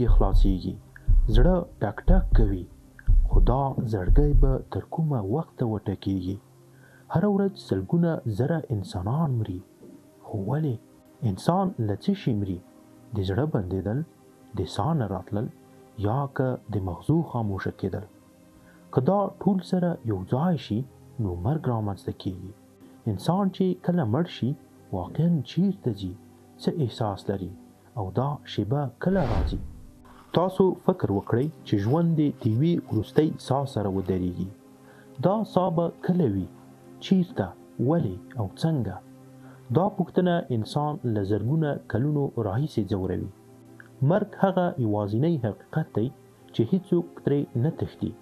سترګې خلاصېږي. زړه ټک ټک کوي. خدا زړګی به تر کومه وخته وټکېږي. هر ورځ سلګونه زره انسانان مري. خو ولې؟ انسان له څه شي مري؟ د زړه بندېدل د ساه نه راتلل یا که د مغزو خاموشه کېدل. که دا ټول سره یو ځای شي نو مرګ رامنځته کېږي. انسان چې کله مړ شي واقعا چیرته ځي؟ څه احساس لري؟ او دا شیبه کله راځي تاسو فکر وکړئ چې ژوند د دیوی ورستۍ ساه سره ودرېږي دا ساه به کله وي چیرته ولې او څنګه؟ دا پوښتنه انسان له زرګونه کلونو راهیسې ځوروي. مرګ هغه یوازینی حقیقت دی چې هیڅوک ترې نه تښتي.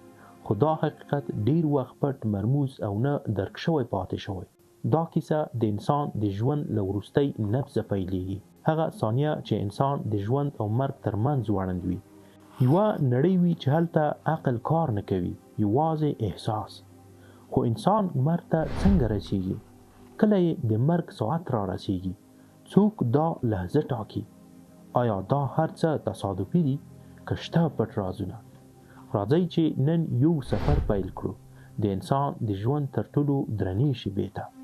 خو دا حقیقت ډیر وخت پټ مرموز او نه درک شوی پاتې شوی. دا کیسه د انسان د ژوند له وروستۍ نبضه پیلېږي هغه ثانیه چې انسان د ژوند او مرګ ترمنځ وړاند وي. یوه نړۍ وي چې هلته عقل کار نه کوي یوازې احساس. خو انسان مرګ ته څنګه رسیږي؟ کله یې د مرګ ساعت را رسیږي؟ څوک دا لحظه ټاکي؟ آیا دا هر څه تصادفي دي؟ که شته پټ رازونه. راځئ چې نن یو سفر پیل کړو. د انسان د ژوند تر ټولو درنې شیبې ته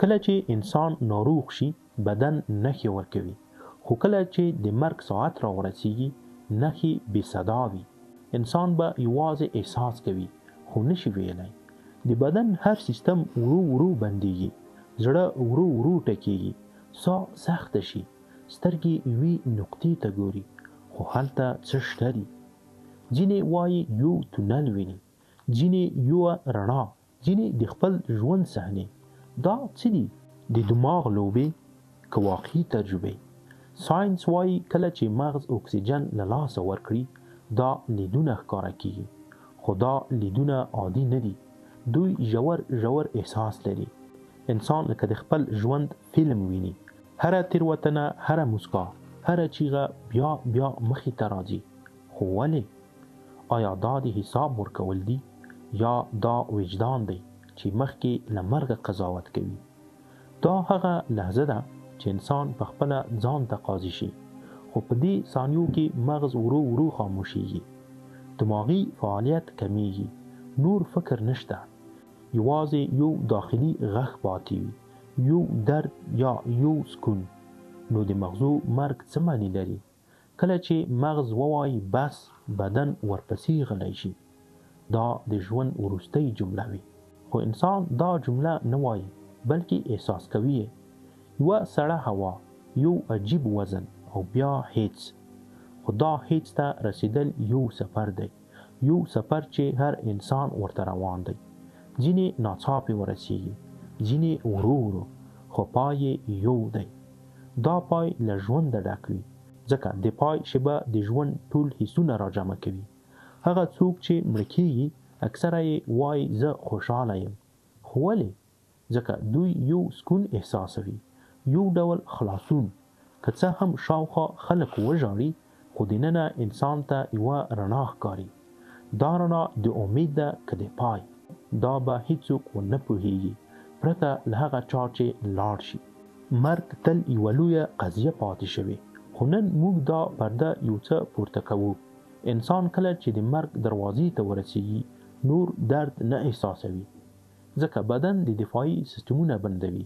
کله چې انسان ناروغ شي بدن نښې ورکوي. خو کله چې د مرګ ساعت را ورسیږي نښې بې صدا وي. انسان به یوازې احساس کوي خو نشي ویلی د بدن هر سیستم ورو ورو بندېږي زړه ورو ورو ټکېږي سا سخت شي. سترګې یوې نقطې ته ګوري خو هلته څه شته دي؟ ځینې وایي یو تونل ویني. ځینې یو رڼا. ځینې د خپل ژوند صحنې دا څه دي؟ د دماغ لوبې که واقعي تجربې. ساينس وایي کله چې مغز اکسیجن له لاسه ورکړي دا لیدونه ښکاره کیږي. خو دا لیدونه عادي نه دي. دوی ژور ژور احساس لري. انسان لکه د خپل ژوند فلم ویني. هر تیروتنه هر مسکا هر چیغه بیا بیا مخې ته راځي. خو ولې؟ آیا دا د حساب ورکول دي یا دا وجدان دی چې مخکې له مرګه قضاوت کوي. دا هغه لحظه ده چې انسان په خپل ځان ته قاضي شي. خو په دې ثانیو کې مغز ورو ورو خاموشيږي دماغي فعالیت کمیږي. نور فکر نشته. یوازې یو داخلي غږ پاتې وي. یو درد یا یو سکون. نو د مغزو مرګ څه معنی لري؟ کله چې مغز ووایي بس بدن ورپسې غلی شي. دا د ژوند وروستۍ جمله وي خو انسان دا جمله نه وایي بلکې احساس کوي یوه سړه هوا یو عجیب وزن او بیا هیڅ. خو دا هیڅ ته رسیدل یو سفر دی یو سفر چې هر انسان ورته روان دی. ځینې ناڅاپي ورسیږي ځینې ورو ورو خو پای یو دی. دا پای له ژوند ډک وي ځکه د پای شیبه د ژوند ټول حسونه راجمع کوي. هغه څوک چې مړ کیږي اکثره یې وایي زه خوشحاله یم. خو ولې ځکه دوی یو سکون احساسوي یو ډول خلاصون. که څه هم شاوخوا خلک وژاړي خو دننه انسان ته یوه رڼا ښکاري. دا رڼا د امید ده که د پای. دا به هیڅوک ونه پوهیږي. پرته له هغه چا چې لاړ شي. مرګ تل یوه لویه قضیه پاتې شوې. خو نن موږ دا پرده یو څه پورته کوو. انسان کله چې د مرګ دروازې ته ورسیږي نور درد نه احساسوي ځکه بدن د دفاعي سیستمونه بندوي.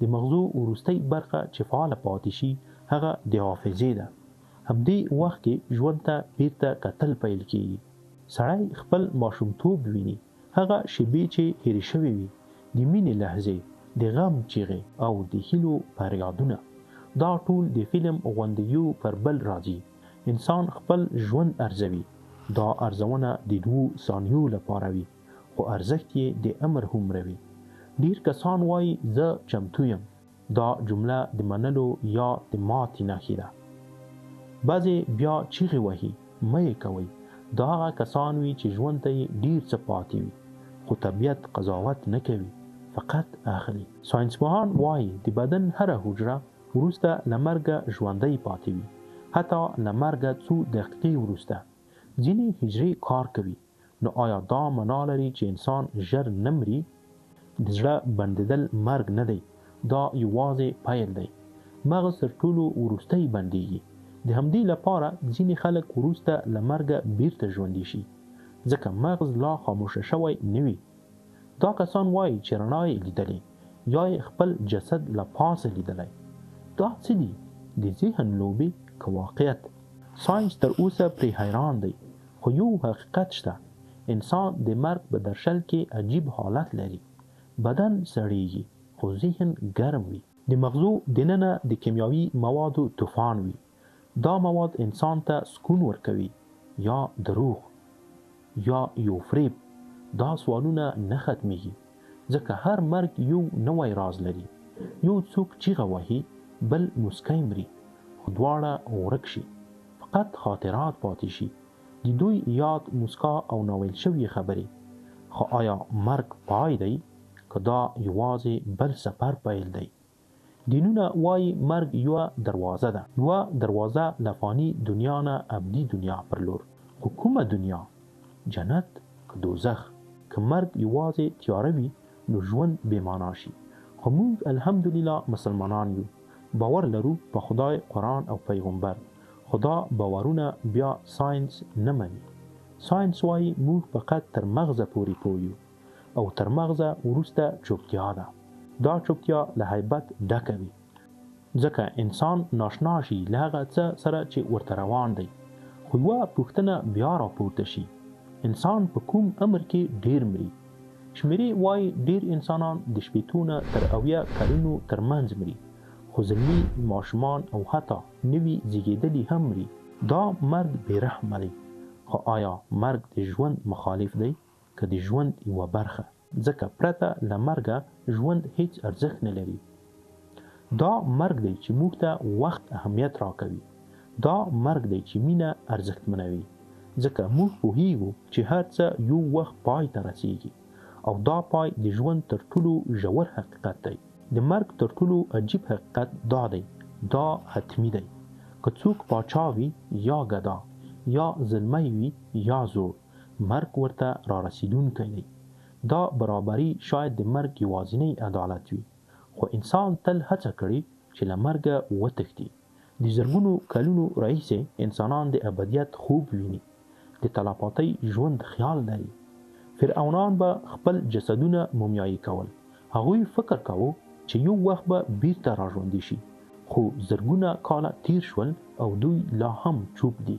د مغزو وروستۍ برخه چې فعاله پاتې شي هغه د حافظې ده. همدې وخت کې ژوند ته بیرته کتل پیل کیږي سړی خپل ماشومتوب ویني هغه شیبې چې هېرې شوې وي د مینې لحظې د غم چیغې او د هیلو فریادونه. دا ټول د فلم غوندیو پر بل راځي. انسان خپل ژوند ارزوي دا ارزونه د دوو ثانیو لپاره وي خو ارزښت یې د امر هومره وي. ډیر کسان وایي زه چمتو یم. دا جمله د منلو یا د ماتې نښې ده. بعضې بیا چیغې وهي مه یې کوئ. دا هغه کسان وي چې ژوند ته یې ډیر څه پاتې وي خو طبیعت قضاوت نه کوي فقط اخلي. ساينسپوهان وایي د بدن هره حجره وروسته له مرګه ژوندۍ پاتې وي حتی له مرګه څو دقیقې وروسته ځینې حجرې کار کوي. نو آیا دا معنا لري چې انسان ژر نه مري؟ د زړه بندېدل مرګ نه دی. دا یوازې پیل دی. مغز تر ټولو وروستۍ بنديږي د همدې لپاره ځینې خلک وروسته لمرګه بیرته ژوندي شي. ځکه مغز لا خاموش شوی نه وي. دا کسان وایي چې رڼا یې لیدلې یا خپل جسد له پاسه لیدلی. دا څه دي؟ د ذهن لوبې که واقعیت. ساينس تر اوسه پرې حیران دی خو یو حقیقت شته. انسان د مرګ په درشل کې عجیب حالت لري. بدن سړیږي خو ذهن ګرم وي. د مغزو دننه د کیمیاوي موادو طوفان وي. دا مواد انسان ته سکون ورکوي یا دروغ یا یو فریب دا سوالونه نه ختميږي ځکه هر مرګ یو نوې راز لري. یو څوک چیغه وهي بل مسکای مري. خو دواړه ورک شي. فقط خاطرات پاتې شي د دوی یاد مسکا او ناویل شوی خبرې. خو آیا مرګ پای دی؟ که دا یوازې بل سفر پیل دی. دینونه وایي مرګ یو دروازه ده. یو دروازه لفانی دنیا نه ابدي دنیا پر لور. خو کومه دنیا؟ جنت که دوزخ. که مرګ یوازې تیاره وي نو ژوند بې معنا شي. خو موږ الحمدلله مسلمانان یو. باور لرو په خدای قرآن او پیغمبر خدا باورونه بیا ساينس نه مني ساينس وایي موږ فقط تر مغزه پورې پویو او تر مغزه وروسته چوپتیا ده دا چوپتیا له هیبت ډکه وي ځکه انسان ناشنا شي له هغه څه سره چې ورته روان دی. خو یوه پوښتنه بیا راپورته شي انسان په کوم امر کې ډیر مري شمیرې وایي ډیر انسانان د شپېتو نه تر اویا کلونو ترمنځ مري خو زلمی ماشومان او حتی نوي زیږیدلي هم مري. دا مرګ بې رحمه دی. خو آیا مرګ د ژوند مخالف دی؟ که د ژوند یوه برخه ځکه پرته له مرګه ژوند هیڅ ارزښت نه لري. دا مرګ دی چې موږ ته وخت اهمیت راکوي. دا مرګ دی چې مینه ارزښتمنوي ځکه موږ پوهیږو چې هر څه یو وخت پای ته رسیږي. او دا پای د ژوند تر ټولو ژور حقیقت دی د مرګ تر ټولو عجیب حقیقت دا دی دا حتمی دی. که څوک پاچا وي یا ګدا یا زلمی وي یا زوړ مرګ ورته را رسیدونکی دی. دا برابري شاید د مرګ یوازینی عدالت وي. خو انسان تل هڅه کړې چې له مرګه وتښتي. د زرګونو کلونو راهیسې انسانان د ابدیت خوب ویني. د تلاپاتۍ ژوند خیال لري. فرعونان به خپل جسدونه مومیایي کول. هغوی فکر کاوه چې یو وخت به بیرته راژوندي شي خو زرګونه کاله تیر شول او دوی لا هم چوپ دي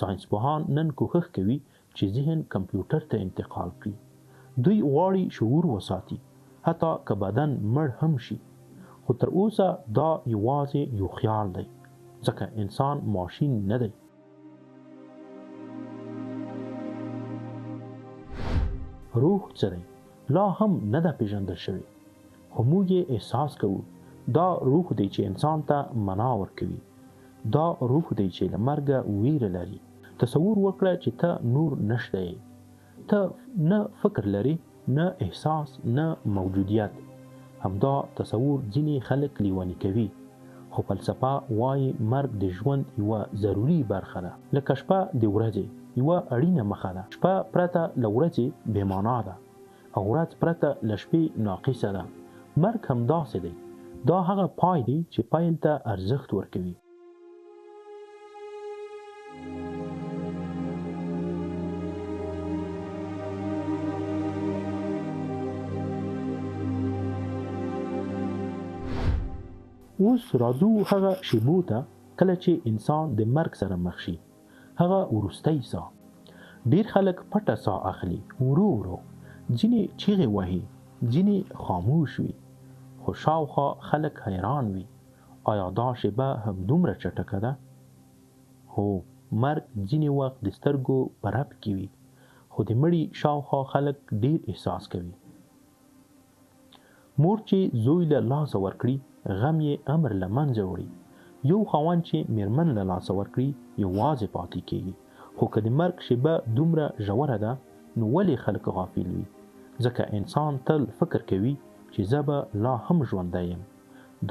ساينسپوهان نن کوښښ کوي چې ذهن کمپیوټر ته انتقال کړي. دوی غواړي شعور وساتي حتی که بدن مړ هم شي. خو تر اوسه دا یوازې یو خیال دی ځکه انسان ماشین نه دی روح څه دی لا هم نه ده پیژندل شوی خو موږ یې احساس کوو دا روح دی چې انسان ته منا ورکوي. دا روح دی چې له مرګه ویره لري. تصور وکړه چې ته نور نشته ته نه فکر لري نه احساس نه موجودیت. همدا تصور ځینې خلک لیونی کوي. خو فلسفه وايي مرګ د ژوند یوه ضروری برخه ده. لکه شپه د ورځې یوه اړینه مخه ده. شپه پرته له ورځې بې معنا ده او ورځ پرته له شپې ناقصه ده. مرګ هم داسې دی. دا هغه پای دی چې پیل ته ارزښت ورکوي. اوس راځو هغه شیبو ته کله چې انسان د مرګ سره مخ شي هغه ورستۍ سا ډیر خلک پټه سا اخلي ورو ورو. ځینې چیغې وهي ځینې خاموش وي. خو شاوخوا خلک حیران وي. آیا دا شیبه هم دومره چټکه ده؟ هو مرګ ځینې وخت د سترګو په رپ کې وي خو د مړي شاوخوا خلک ډیر احساس کوي. مور چې زوی له لاسه ورکړي غم یې امر له منځه وړي یو خاوند چې میرمن له لاسه ورکړي یوازې پاتې کیږي. خو که د مرګ شیبه دومره ژوره ده نو ولې خلک غافل وي؟ ځکه انسان تل فکر کوي چې زه به لا هم ژوندی یم.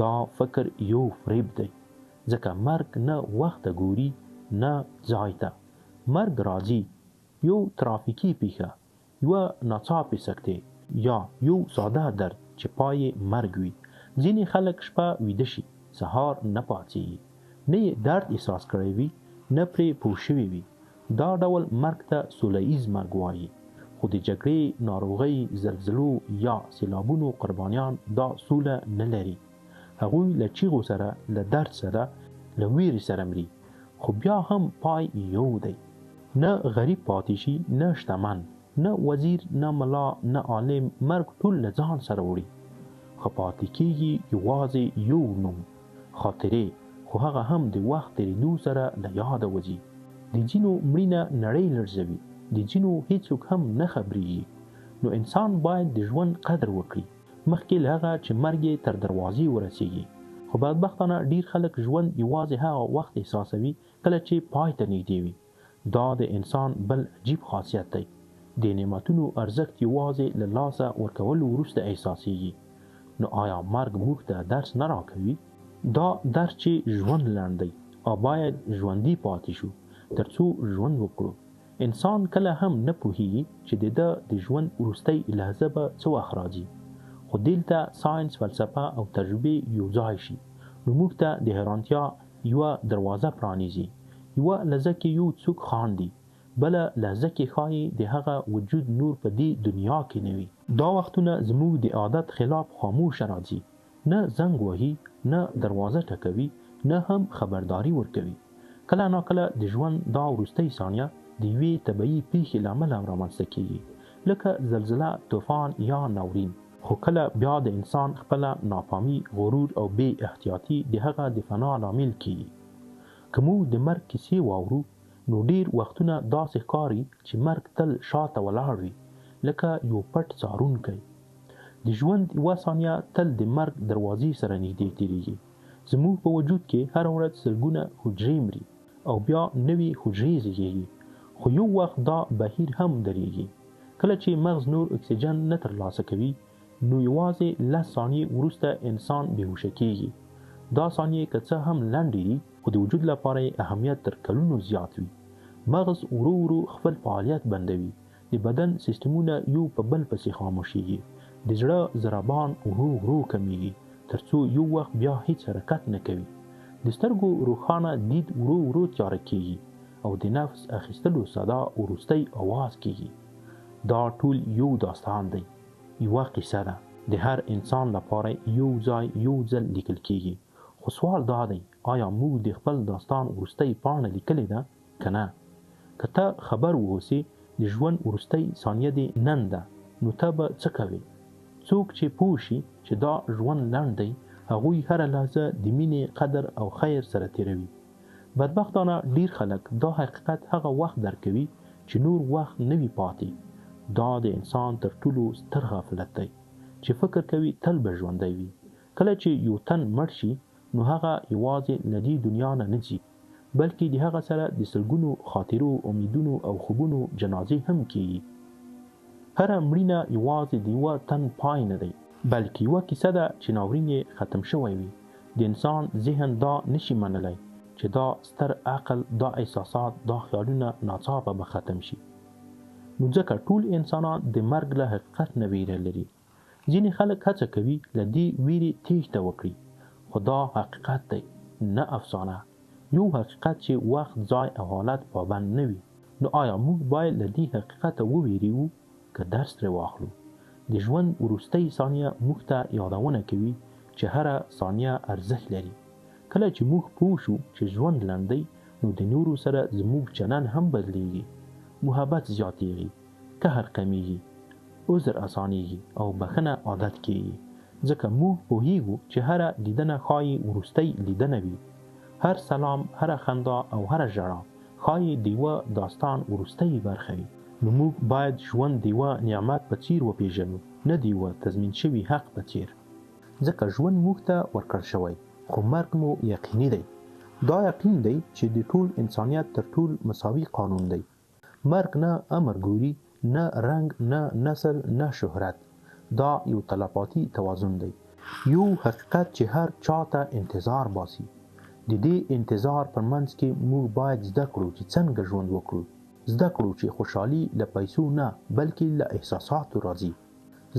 دا فکر یو فریب دی. ځکه مرګ نه وخت ګوري نه ځای ته. مرګ راځي یو ترافیکي پیښه یو ناڅاپي سکته یا یو ساده درد چې پای مرګ وي. ځینې خلک شپه ویده شي سهار نه پاتې نه درد احساس کړی وي نه پرې پوه شوی وي. دا ډول مرګ ته سولهییز مرګ وایي. خو د جګړې ناروغۍ زلزلو یا سیلابونو قربانیان دا سوله نه لري. هغوی له چیغو سره له درد سره له ویرې سره مري. خو بیا هم پای یو دی. نه غریب پاتې شي نه شتمن نه وزیر نه ملا نه عالم مرګ ټول له ځان سره وړي. خو پاتې کېږي یوازې یو نوم خاطرې خو هغه هم د وخت تېرېدو سره له یاده وځي. د ځینو مړینه نړۍ لړزوي. د ځینو هیڅوک هم نه خبرېږي. نو انسان باید د ژوند قدر وکړي. مخکې له هغه چې مرګ تر دروازې ورسیږي خو بدبختانه ډیر خلک ژوند یوازې هغه وخت احساسوي کله چې پای ته نږدې وي. دا د انسان بل عجیب خاصیت دی. د نعمتونو ارزښت یوازې له لاسه ورکولو وروسته احساسېږي. نو آیا مرګ موږ ته درس نه راکوي دا درس چې ژوند لنډ دی او باید ژوندي پاتې شو ترڅو ژوند وکړو. انسان کله هم نه پوهیږي چې د د ژوند وروستۍ لحظه به څه وخت راځي. خو دلته ساينس فلسفه او تجربه یو ځای شي. نو موږ ته د حیرانتیا یوه دروازه پرانیزي. یوه لحظه کې یو څوک خاندي بل لحظه کې ښایي د هغه وجود نور په دې دنیا کې نه وي. دا وختونه زموږ د عادت خلاف خاموش راځي نه زنګ وهي نه دروازه ټکوي نه هم خبرداري ورکوي. کله ناکله د ژوند دا وروستۍ ثانیه د یوې طبیعي پیښې له امله رامنځته کیږي لکه زلزله طوفان یا ناورین. خو کله بیا د انسان خپل ناپامي غرور او بې احتیاطي د هغه د فنا لامل کیږي. کومو د مرګ کیسې واورو نو ډیر وختونه داسې ښکاري چې مرګ تل شاته ولاړ وي لکه یو پټ څارونکی د ژوند یوه ثانیه تل د مرګ دروازې سره نږدې تېرېږي زموږ په وجود کې هر ورځ سلګونه حجرې مري او بیا نوې حجرې زیږېږي خو یو وخت دا بهیر هم درېږي کله چې مغز نور اکسیجن نه ترلاسه کوي نو یوازې لس ثانیې وروسته انسان بهوشه کېږي دا ثانیې که څه هم لنډې دي خو د وجود لپاره اهمیت تر کلونو زیات وي. مغز ورو ورو خپل فعالیت بندوي. د بدن سیستمونه یو په بل پسې خاموشيږي د زړه ضربان ورو ورو کمیږي ترڅو یو وخت بیا هیڅ حرکت نه کوي. د سترګو روښانه دید ورو ورو تیاره کیږي او د نفس اخیستلو صدا ورستۍ اواز کیږي. دا ټول یو داستان دی. یو قصه ده. د هر انسان لپاره یو ځای یو ځل لیکل کیږي. خو سوال دا دی آیا موږ د خپل داستان ورستۍ پاڼه لیکلې ده؟ کنه کته خبر ووسی د ژوند ورستۍ ثانیه دی نن ده نو ته به څه کوې؟ څوک چې پوه شي چې دا ژوند لنډ دی هغوی هره لحظه د مینې قدر او خیر سره تیروي. بدبختانه ډیر خلک دا حقیقت هغه وخت درکوي چې نور وخت نه وي پاتې. دا د انسان تر ټولو ستر غفلت دی. چې فکر کوي تل به ژوندی وي. کله چې یو تن مړ شي نو هغه یوازې له دې دنیا نه نه ځي بلکې د هغه سره د سلګونو خاطرو امیدونو او خوبونو جنازې هم کیږي هر مړینه یوازې د یو تن پای نه دی بلکې یو کیسه ده چې ناورین یې ختم شوی وي د انسان ذهن دا نشي منلای چې دا ستر عقل دا احساسات دا خیالونه ناڅاپه به ختم شي نو ځکه ټول انسانان د مرګ له حقیقت نه ویره لري ځینې خلک هڅه کوي له دې ویرې تېښته وکړي خدا حقیقت دی نه افسانه یو حقیقت چې وخت ځای او حالت پابند نه وي نو آیا موږ باید له دې حقیقت وویریو که درس ترې واخلو. د ژوند وروستۍ ثانیه موږ ته یادونه کوي چې هره ثانیه ارزښت لري. کله چې موږ پوه شو چې ژوند لنډ دی نو د نورو سره زموږ چلند هم بدلیږي. محبت زیاتیږي قهر کمیږي عذر اسانیږي او بخنه عادت کیږي. ځکه موږ پوهیږو چې هر لیدنه خای ورستۍ لیدنه وي. هر سلام هر خندا او هر ژړا خای دیوه داستان ورستۍ برخه وي نو موږ باید ژوند دیوه نعمت په چیر وپیژنو نه دیوه تضمین شوی حق په چیر ځکه ژوند موږ ته ورکړ شوی خو مرګ مو یقیني دی. دا یقین دی چې د ټول انسانیت تر ټول مساوي قانون دی. مرګ نه امر ګوري نه رنگ نه نسل نه شهرت. دا یو تلپاتي توازن دی. یو حقیقت چې هر چاته انتظار باسي. د دې انتظار پر منځ کې موږ باید زده کړو چې څنګه ژوند وکړو زده کړو چې خوشحالي له پیسو نه بلکې له احساساتو راځي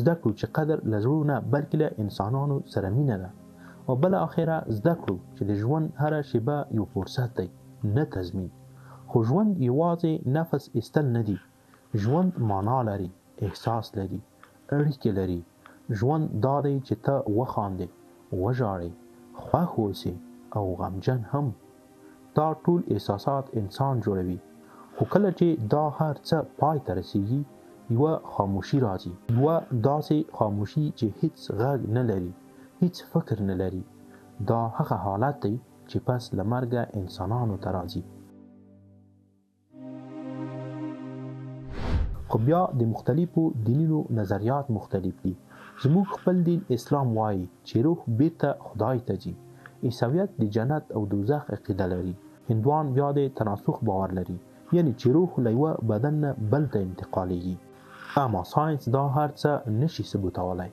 زده کړو چې قدر له زړه نه بلکې له انسانانو سره مینه ده. او بل اخره زده کړو چې د ژوند هر شیبه یو فرصت دی نه تضمین. خو ژوند یوازې نفس استل نه دی ژوند معنا لري احساس لري اړیکې لري. ژوند دا دی چې ته وخاندې وژاړې خوښ اوسې او غمجن هم. دا ټول احساسات انسان جوړوي خو کله چې دا هر څه پای ته رسیږي یو خاموشي راځي. یو داسې خاموشي چې هیڅ غږ نه لري هیڅ فکر نه لري. دا هغه حالت دی چې پس لمرګه انسانانو ته راځي. خو بیا د مختلفو دینونو نظریات مختلف دي. زموږ خپل دین اسلام وایي چې روح بیرته خدای ته ځي. عیسویت د جنت او دوزخ عقیده لري. هندوان بیا د تناسخ باور لري یعنی چې روح له یوه بدن نه بل ته انتقالیږي اما ساينس دا هر څه نشي ثبوتولای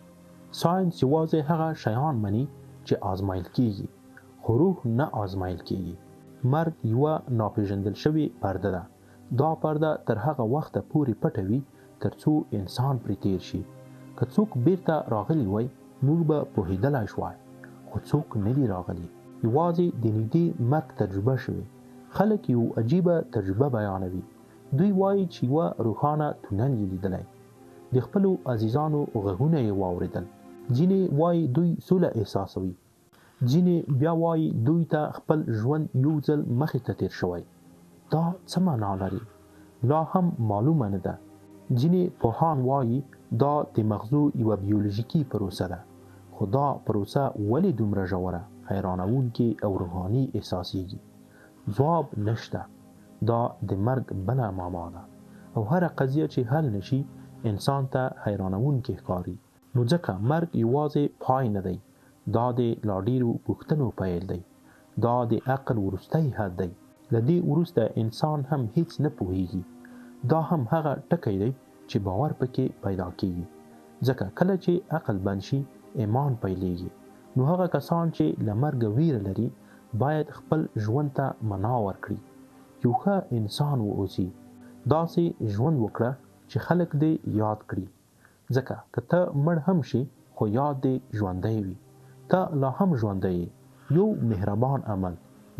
ساينس یوازې هغه شیان مني چې آزمایل کیږي خو روح نه آزمایل کیږي مرګ یوه ناپېژندل شوې پرده ده. دا پرده تر هغه وخته پورې پټوي ترڅو انسان پرې تیر شي. که څوک بیرته راغلی وای موږ به پوهېدلی شوای. خو څوک نه دي راغلي یوازې د نږدې مرګ تجربه شوې خلک یو عجیبه تجربه بیانوي. دوی وایي چې یوه روښانه تونل یې لیدلی. د خپلو عزیزانو غږونه یې واورېدل ځینې وایي دوی سوله احساسوي. ځینې بیا وایي دوی ته خپل ژوند یو ځل مخې ته تیر شوی. دا څه معنا لري؟ لا هم معلومه نه ده. ځینې پوهان وایي دا د مغزو یوه بیولوژیکي پروسه ده. خو دا پروسه ولې دومره ژوره حیرانوونکې او روحاني احساسیږي ځواب نشته دا د مرګ بله معما ده او هره قضیه چې حل نشي انسان ته حیرانوونکې ښکاري نو ځکه مرګ یوازې پای نه دی. دا د لا ډیرو پوښتنو پیل دی. دا د عقل وروستی حد دی. له دې وروسته انسان هم هیڅ نه پوهیږي. دا هم هغه ټکی دی چې باور پکې پیدا کیږي. ځکه کله چې عقل بند شي ایمان پیلېږي. نو هغه کسان چې له مرګ ویره لري باید خپل ژوند ته معنا ورکړي. یو ښه انسان واوسي. داسې ژوند وکړه چې خلک دې یاد کړي. ځکه که ته مړ هم شي خو یاد دې ژوندی وي. ته لا هم ژوندی یو مهربان عمل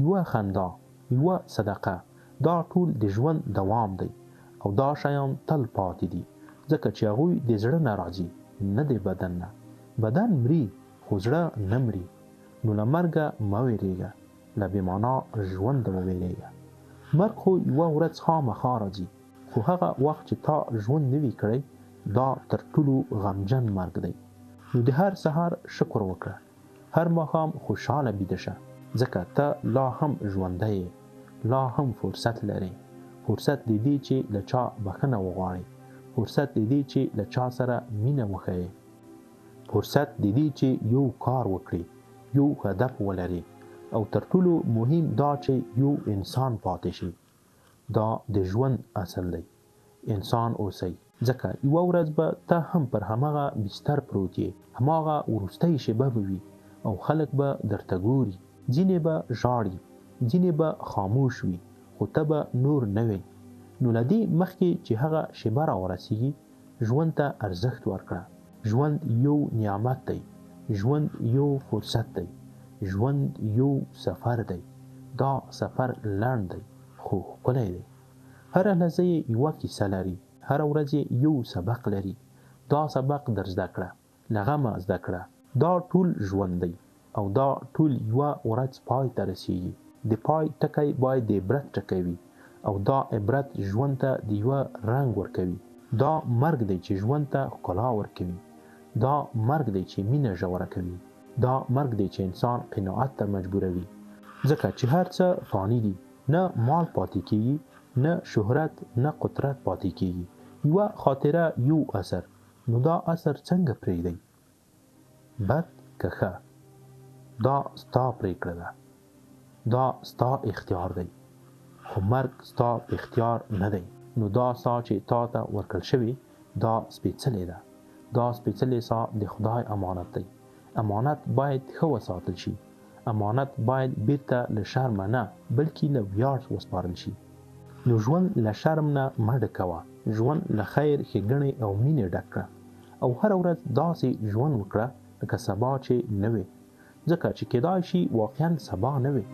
یوه خندا یوه صدقه دا ټول د ژوند دوام دی. او دا شیان تل پاتې دي. ځکه چې هغوی د زړه نه راځي نه د بدن نه. بدن مري خو زړه نه مري. نو له مرګه مه ویرېږه له بېمانا ژوند مه ویرېږه مرګ خو یوه ورځ خامخا راځي خو هغه وخت چې تا ژوند نوي کړی دا تر ټولو غمجن مرګ دی. نو د هر سهار شکر وکړه. هر ماښام خوشحاله بیده شه ځکه ته لا هم ژوندی یې لا هم فرصت لري. فرصت د دې چې له چا بخښنه وغواړي. فرصت د دې چې له چا سره مینه وښیې فرصت د دې چې یو کار وکړي یو هدف ولري او تر ټولو مهم دا چې یو انسان پاتې شي. دا د ژوند اصل دی. انسان اوسئ. ځکه یو ورځ به ته هم پر هماغه بستر پروت یې. هماغه ورستۍ شیبه به وي او خلک به درته ګوري. ځینې به ژاړي. ځینې به خاموش وي. خو ته به نور نه وي نو لدې مخکې چې هغه شیبه را ورسیږي ژوند ته ارزښت ورکړه. ژوند یو نعمت دی. ژوند یو فرصت دی ژوند یو سفر دی. دا سفر لنډ دی خو ښکلی دی. هره لحظه یې یوه کیسه لري هره ورځ یو سبق لري. دا سبق در زده کړه له غمه زده کړه. دا ټول ژوند دی او دا ټول یوه ورځ پای ته رسیږي. د پای ټکی باید د عبرت ټکی وي او دا عبرت ژوند ته د یوه رنګ ورکوي. دا مرګ دی چې ژوند ته ښکلا ورکوي. دا مرګ دی چې مینه ژوره کوي دا مرګ دی چې انسان قناعت ته مجبوروي. ځکه چې هر څه فانی دي نه مال پاتې کیږي نه شهرت نه قدرت پاتې کیږي یوه خاطره یو اثر. نو دا اثر څنګه پرېږدي بد که ښه. دا ستا پریکړه ده. دا ستا اختیار دی. خو مرګ ستا اختیار نه دی. نو دا سا چې تا ته ورکړل شوی دا سپېڅلې ده. دا سپېڅلې سا د خدای امانت دی امانت باید ښه وساتل شي. امانت باید بیرته له شرمه نه بلکې له ویاړ وسپارل شي. نو ژوند له شرم نه مه ډکوه ژوند له خیر ښېګڼې او مینې ډک کړه. او هره ورځ داسې ژوند وکړه لکه سبا چې نه وي ځکه چې کېدای شي واقعا سبا نه وي